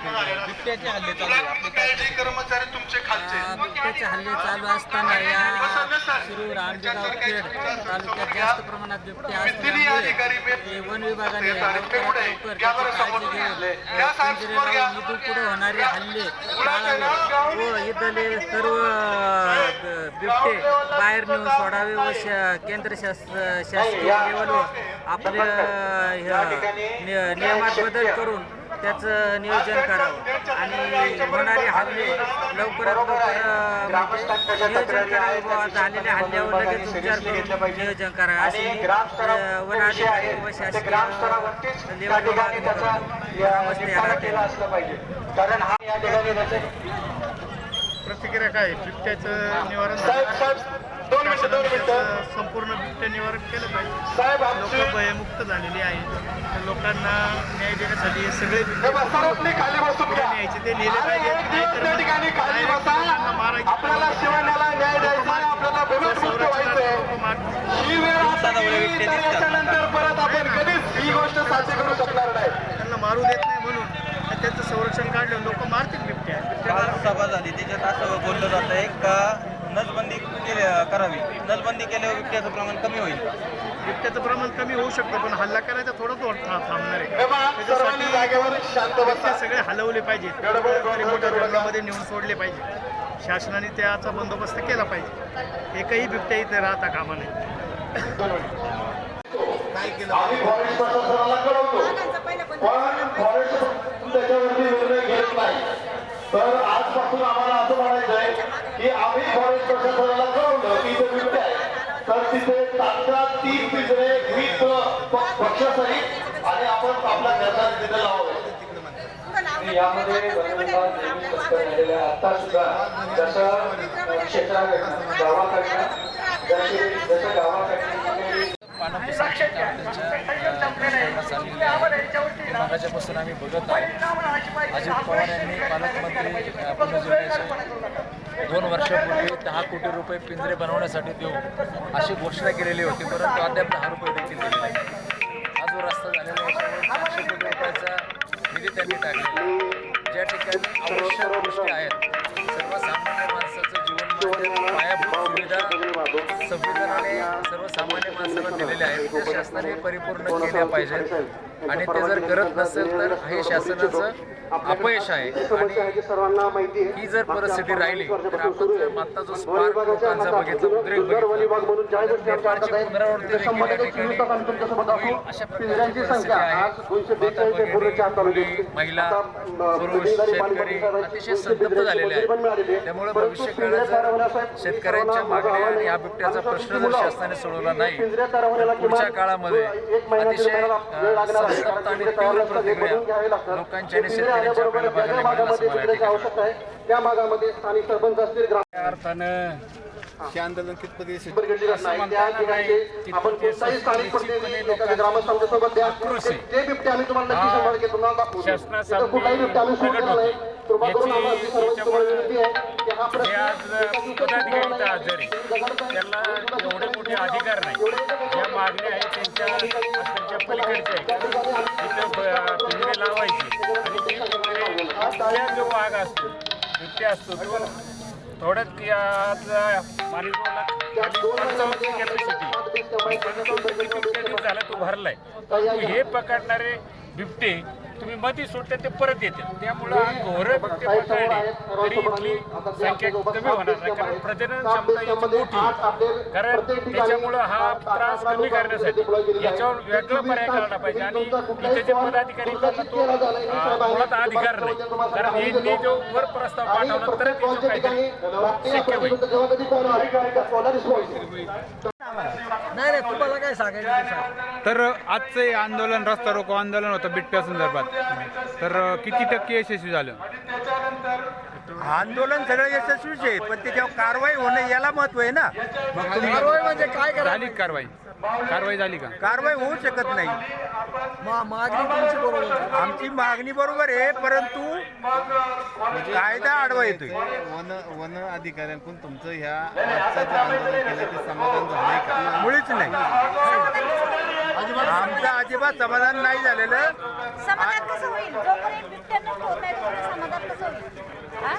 बिबट्याचे हल्ले चालू आहे. कर्मचारी तुमचे बिबट्याचे हल्ले चालू असताना या शिरूर आंबेगाव खेड तालुक्यात जास्त प्रमाणात बिबटे असल्यामुळे हे वन विभागाने लवकर काळजी इथून पुढे होणारे हल्ले टाळावे व इथले सर्व अ, ब- बिबटे बाहेर नेऊन सोडावे व श- केंद्र शास शासकीय लेवलवर आपल्या नियमात बदल करून त्याचं नियोजन करावं. आणि होणारे हल्ले लवकरात लवकर म्हणजे नियोजन करावे झालेल्या हल्ल्यावर लगेच उपचार करून नियोजन करावे अशी मी, अ, वन अधिकारी व शासकीय हा प्रतिक्रिया काय? बिबट्याचं निवारण साहेब झालं. साहेब दोन मिनिटं दोन मिनिटं. संपूर्ण बिबट्या निवारण केलं पाहिजे. साहेब आमची लोक भयमुक्त झालेली आहेत. लोकांना न्याय देण्यासाठी हे सगळे हे खाली बसून घ्या. न्यायचे ते नेले पाहिजे आणि एक दिवस त्या ठिकाणी खाली बसा. आपल्याला शिवण्याला न्याय द्यायचा आहे आपल्याला भविष्य व्हायचंय. ही वेळ आता गेली तर याच्यानंतर परत आपण कधीच ही गोष्ट साध्य करू शकणार नाही. त्यांना मारू देत नाही म्हणून तर त्याचं संरक्षण काढलं लोक मारतील बिबट्या. काल सभा झाली त्याच्यात असं बोललं जात आहे का नसबंदी केली करावी. नसबंदी केल्यावर बिबट्याचं प्रमाण कमी होईल. बिबट्याचं प्रमाण कमी होऊ शकतं पण हल्ला करायचा थोडं तो था- थांबणार आहे. पहा, सर्वांनी जागेवर शांत ते बसा सगळे हलवले पाहिजेत. मोठ्या नेऊन सोडले पाहिजे शासनाने त्याचा बंदोबस्त केला पाहिजे. एकही बिबट्या इथे राहता कामा नये. आम्ही फॉरेस्ट प्रशासनाला कळवतो. पण फॉरेस्ट त्याच्यावरती निर्णय घेत नाही. तर आजपासून आम्हाला असं म्हणायचं आहे की आम्ही तर तिथे तात्काळ तीन पिंजरे विविध पक्षासहित आणि आपण आपल्या घरचा तिथे लावावे यामध्ये वनविभाग आहे. आता सुद्धा जसं क्षेत्राकडनं गावाकडनं जसे जसं गावाकडनं मागाच्यापासून आम्ही बघत आहोत अजित पवार यांनी पालकमंत्री दोन वर्षापूर्वी दहा कोटी रुपये पिंजरे बनवण्यासाठी देऊ अशी घोषणा केलेली होती. परंतु अद्याप दहा रुपये देखील दिले नाही. हा जो रस्ता झालेला आहे याच्यावर चारशे कोटी रुपयाचा निधी त्यांनी टाकलेला ज्या ठिकाणी आवश्यक गोष्टी आहेत सर्वसामान्य माणसाचं जीवन म्हणजे पायाभूत सुविधा संविधानाने सर्वसामान्य माणसाला दिलेल्या आहेत. त्या शासनाने परिपूर्ण केल्या पाहिजेत. आणि ते जर करत नसेल तर हे शासनाचं अपयश आहे. आणि ही जर परिस्थिती राहिली तर आपण जर मागचा जो स्पार्क लोकांचा बघितला उद्रेक बघितला नेपाळची पुनरावृत्ती देखील या ठिकाणी होईल अशा प्रकारची परिस्थिती आहे. महिला पुरुष शेतकरी अतिशय संतप्त झालेले आहेत त्यामुळे भविष्य काळात जर शेतकऱ्यांच्या मागण्या आणि या बिबट्याचा प्रश्न जर शासनाने सोडवला नाही पुढच्या काळामध्ये अतिशय संतप्त आणि तीव्र प्रतिक्रिया लोकांच्या आणि शेतकऱ्यांच्या आपल्याला बघायला मिळेल असं मला या ठिकाणी अर्थानं हे. आंदोलन कितपत ते आज नाही आहे पदाधिकारी आजारी. त्यांना एवढे मोठे अधिकार नाही. ज्या मागण्या आहेत त्यांच्या त्यांच्या पलीकडच्या आहेत. तिथं पिंजरे लावायचे. आणि ते पिंजरे जो वाघ असतो बिबट्या असतो तो थोड्यात की आज मालिकोला पंचावन्न कॅपॅसिटी पंचावन्न कॅपॅसिटी झाला तो भरलाय. हे पकडणारे बिबटे तुम्ही मधी सोडता ते परत येते त्यामुळं हा घोर पकडले तरी इथली संख्या कमी होणार नाही. कारण प्रजनन क्षमता याची मोठी. कारण त्याच्यामुळं हा त्रास कमी करण्यासाठी याच्यावर वेगळं पर्याय काढला पाहिजे. आणि इथे जे पदाधिकारी त्यांना तो मुळात अधिकार नाही. कारण यांनी जो वर प्रस्ताव पाठवला तरच याचं काहीतरी शक्य होईल. नाही नाही तुम्हाला काय सांगायचं. तर आजचं हे आंदोलन रस्ता रोको आंदोलन होतं बिबट्या संदर्भात. तर किती टक्के यशस्वी झालं? आंदोलन सगळं यशस्वीच आहे पण त्याच्यावर कारवाई होणं याला महत्त्व आहे ना? मग तुम्ही कारवाई म्हणजे काय करा झाली का कारवाई? कारवाई झाली का? कारवाई होऊ शकत नाही. मा- मागणी तुमची बरोबर आहे. आमची मागणी बरोबर आहे परंतु कायदा आडवा येतोय. वन वन अधिकाऱ्यांकडून तुमचं ह्या जे आंदोलन केलं ते समाधान झालंय का? मुळीच नाही. आमचं अजिबात समाधान नाही झालेलं. समाधान कसं होईल? जोपर्यंत बिबट्यानं ठेवत नाही तोपर्यंत समाधान कसं होईल? हा?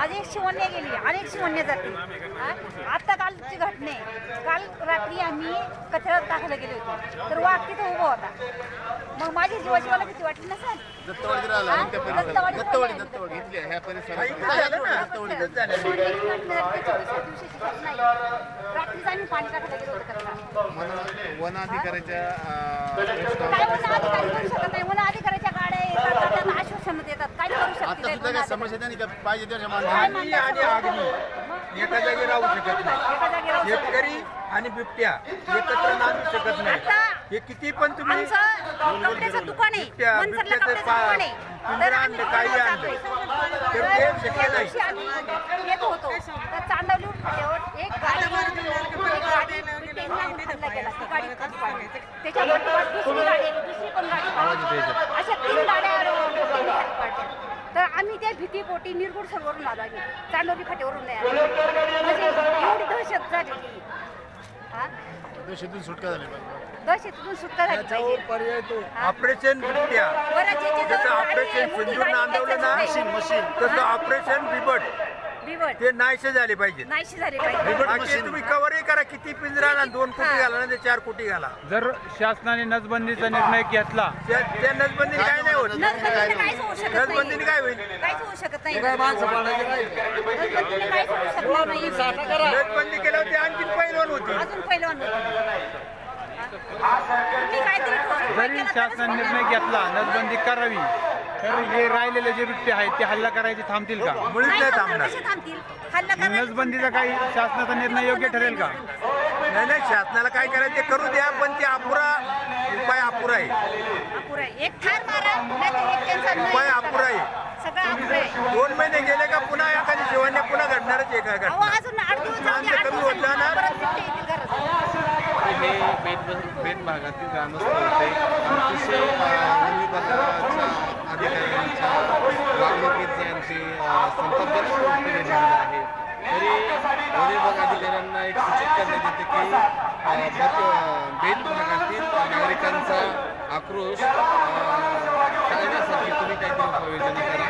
आज एक शिवण्या गेली अनेक शिवण्या जातील हा? आता कालची घटना आहे. काल रात्री आम्ही कचऱ्यात टाकायला गेले होते. तर वाघ तिथं उभा होता. मग माझी जीवाची मला भीती वाटली नसेल दत्तवाडी राहिला आणि त्या परिसरात. दत्तवाडी दत्तवाडी बोलले. दत्तवाडी इथल्या ह्या परिसरात. इथं झालं ना. झालं. रात्रीच आम्ही पाणी टाकायला गेलो होतो कचरा वन अधिकाऱ्याच्या अं, काय प्रश्नावर वन अधिकारी करू शकत नाही वन अधिकाऱ्याच्या गाड्या येतात त्यांना आश्वासन देतात काय करू आता शकते सुद्धा काय समस्या नाही का? पाहिजे त्याच्या काय माणसाने आम्ही आणि आग्नी एका जागी राहू शकत नाही. एका जागी राहू शकत नाही. शेतकरी आणि बिबट्या एकत्र नांदू शकत नाही. आता हे किती पण तुम्ही आमचं कपड्याचं दुकान आहे. बिबट्या- मनसरला बिबट्याचे कपड्याचं पा- दुकान आहे. पिंजरा तर आम्ही आणलं, काही दुकानात आणलं. जातोय. तर ते शक्य नाही. दिवशी आम्ही येत होतो. तर अशा तीन गाड्या. तर आम्ही त्या भीतीपोटी निरगुड सरोवरून आलो आम्ही चांदवली फाट्यावरून नाही आलो म्हणजे एवढी दहशत झालेली हा शेतून सुटका झाली दहशतीतून सुटका झाली त्याच्यावर पाहिजे पर्याय तो ऑपरेशन बिबट्या जसं ऑपरेशन नांदवलं ना मशीन तसं ऑपरेशन बिबट ते नाहीसे झाले पाहिजे. नाहीशी झाली पाहिजे. बाकी तुम्ही कवरही करा किती पिंजरा ना दोन कोटी घाला ना ते चार कोटी घाला. जर शासनाने नसबंदीचा निर्णय घेतला. त्या त्या नसबंदीने काय नाही होत. नसबंदीने काहीच होऊ शकत नाही. नसबंदीने काय होईल? काहीच होऊ शकत नाही. काय माणसं पाडायचे नाही. नसबंदीने काहीच होऊ शकत नाही. साठा करा. नसबंदी केल्यावर ते आणखी पैलवान होती अजून पहिलवान होतं. तुम्ही काहीतरी ठोस उपाय जरी केला तरच शासनाने निर्णय. घेतला नसबंदी करावी. तर हे राहिलेले जे बिबटे आहेत ते हल्ला करायचे थांबतील का? मुळीच नाही थांबणार, थांबणार. कसे थांबतील? हल्ला करायला नसबंदीचा काही शासनाचा निर्णय योग्य ठरेल का? नाही नाही शासनाला काय करायचं ते करू द्या पण ते अपुरा उपाय अपुरा आहे. अपुरा आहे. एक ठार मारा नाहीतर एक त्यांचा नाही उपाय. अपुरा आहे. सगळं अपुरा आहे. दोन महिने गेले का पुन्हा एखादी शिवण्या पुन्हा घडणारच आहे का अहो घटना. अजून आठ दिवस जाऊ दे, शांत आठ कमी होत दिवसांनी जाणार. परत बिबटे येतील घरात. हे बेट बेट भागातील ग्रामस्थ होते अतिशय अं, अधिकाऱ्यांच्या वागणुकीत त्यांची अं, संतापजनक झालेलं आहे. तरी वन विभाग अधिकाऱ्यांना एक सूचित करण्यात येते की बेट भागातील नागरिकांचा आक्रोश करण्यासाठी टाळण्यासाठी तुम्ही काहीतरी उपाययोजना करा.